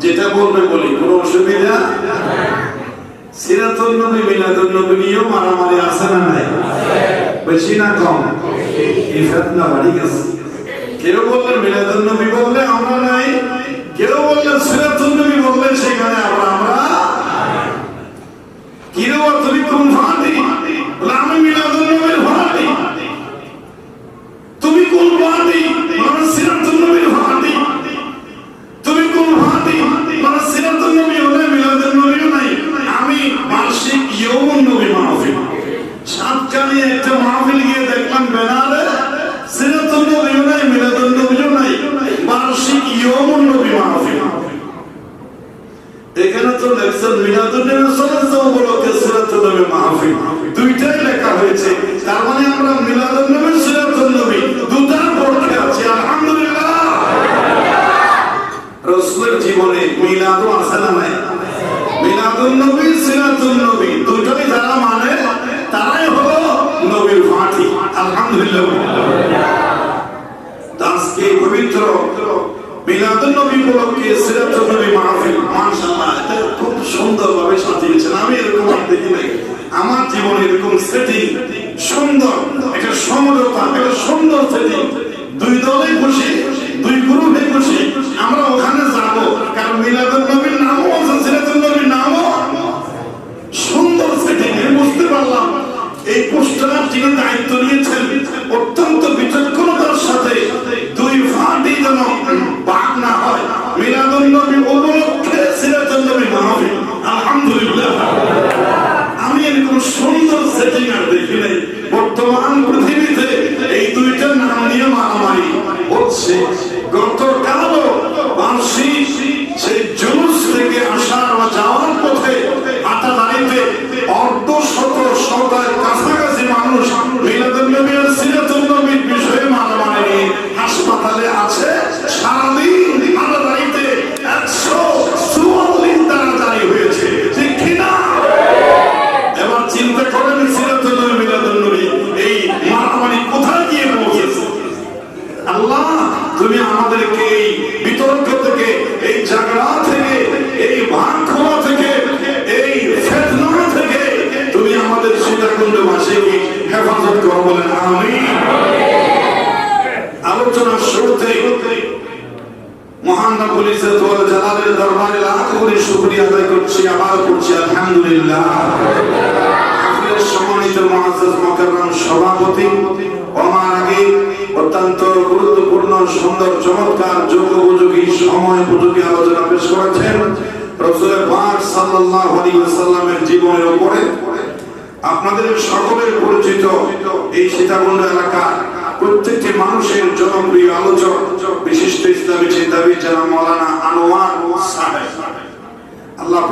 যেটা বলবে বলি, কোনো অসুবিধা? সিরাতুল নবী মিলাদুল নবী নিয়েও মারামারি আছে না নাই? বেশি না কম? এই ফেতনা বাড়ি গেছে। কেউ বললেন মিলাদুল নবী বললে আমরা নাই। কেউ বললেন সিরাতুল নবী বললে সেখানে ইয়মুন নবী মাহফিল। এখানে তো লেখছেন মিলাদুন নবী উপলক্ষে সিরাতুন নবী মাহফিল। দুইটাই লেখা হয়েছে। তার মানে আমরা মিলাদুন নবী সিরাতুন নবী দুটার পক্ষে আছি আলহামদুলিল্লাহ। রসুলের জীবনে মিলাদও আছে না নাই? মিলাদুন নবী সিরাতুন নবী দুটোই যারা মানে তারাই হলো নবীর ফাঁটি আলহামদুলিল্লাহ। মিলাদুন নবী উপলক্ষে সিরাতুন নবী মাহফিল। মাশাআল্লাহ, এটা খুব সুন্দরভাবে সাজিয়েছেন। আমি এরকম আর দেখি নাই। আমার জীবনে এরকম সেটিং সুন্দর, একটা সমরতা একটা সুন্দর সেটিং দুই দলে মিলাদুন নবী উপলক্ষে সিরাতুন নবী মাহফিল আলহামদুলিল্লাহ। আমি এরকম সুন্দর সেটিং আর দেখি নাই। বর্তমান পৃথিবীতে এই দুইটার নাম নিয়ে মারামারি হচ্ছে। সীতাকুণ্ড বাসীকে হেফাজত করো বলেন আমি আলোচনার শুরুতে দরবারে লাখ আদায় করছি, আবার করছি, আলহামদুলিল্লাহ। সম্মানিত সভাপতি আমার আগে অত্যন্ত গুরুত্বপূর্ণ, সুন্দর, চমৎকার যোগ্য উপযোগী সময় উপযোগী আলোচনা পেশ করেছেন। রসুলের পাক সাল্লাল্লাহু আলাইহি ওয়াসাল্লামের জীবনের উপরে আপনাদের সকলের পরিচিত এই সীতাকুণ্ড এলাকা প্রত্যেকটি মানুষের জনপ্রিয় আলোচক, বিশিষ্ট ইসলামী চিন্তাবিদ যারা মৌলানা আনোয়ার আল্লাহ